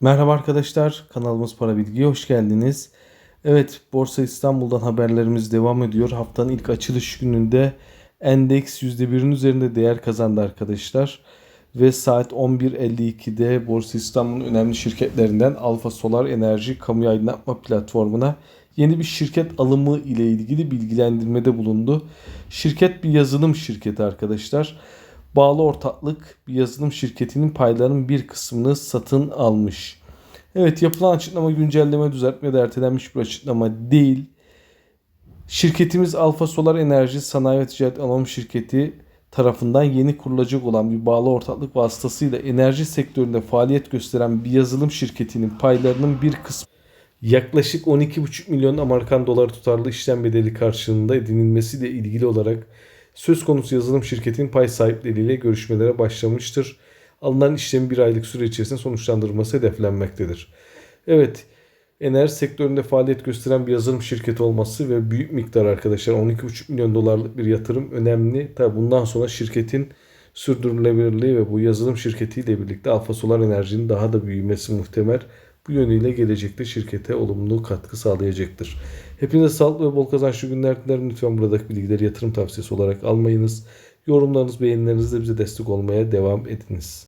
Merhaba arkadaşlar, kanalımız Para Bilgi'ye hoş geldiniz. Evet, Borsa İstanbul'dan haberlerimiz devam ediyor. Haftanın ilk açılış gününde endeks %1'in üzerinde değer kazandı arkadaşlar. Ve saat 11.52'de Borsa İstanbul'un önemli şirketlerinden Alfa Solar Enerji Kamu Aydınlatma Platformu'na yeni bir şirket alımı ile ilgili bilgilendirmede bulundu. Şirket bir yazılım şirketi arkadaşlar bağlı ortaklık bir yazılım şirketinin paylarının bir kısmını satın almış. Evet yapılan açıklama güncelleme düzeltme de ertelenmiş bir açıklama değil. Şirketimiz Alfa Solar Enerji Sanayi ve Ticaret Anonim Şirketi tarafından yeni kurulacak olan bir bağlı ortaklık vasıtasıyla enerji sektöründe faaliyet gösteren bir yazılım şirketinin paylarının bir kısmı yaklaşık 12,5 milyon Amerikan doları tutarlı işlem bedeli karşılığında edinilmesiyle ilgili olarak söz konusu yazılım şirketinin pay sahipleriyle görüşmelere başlamıştır. Alınan işlemi bir aylık süre içerisinde sonuçlandırılması hedeflenmektedir. Evet, enerji sektöründe faaliyet gösteren bir yazılım şirketi olması ve büyük miktar arkadaşlar 12,5 milyon dolarlık bir yatırım önemli. Tabi bundan sonra şirketin sürdürülebilirliği ve bu yazılım şirketiyle birlikte Alfa Solar Enerji'nin daha da büyümesi muhtemel. Bu yönüyle gelecekte şirkete olumlu katkı sağlayacaktır. Hepinize sağlıklı ve bol kazançlı günler dilerim. Lütfen buradaki bilgileri yatırım tavsiyesi olarak almayınız. Yorumlarınız, beğenilerinizle bize destek olmaya devam ediniz.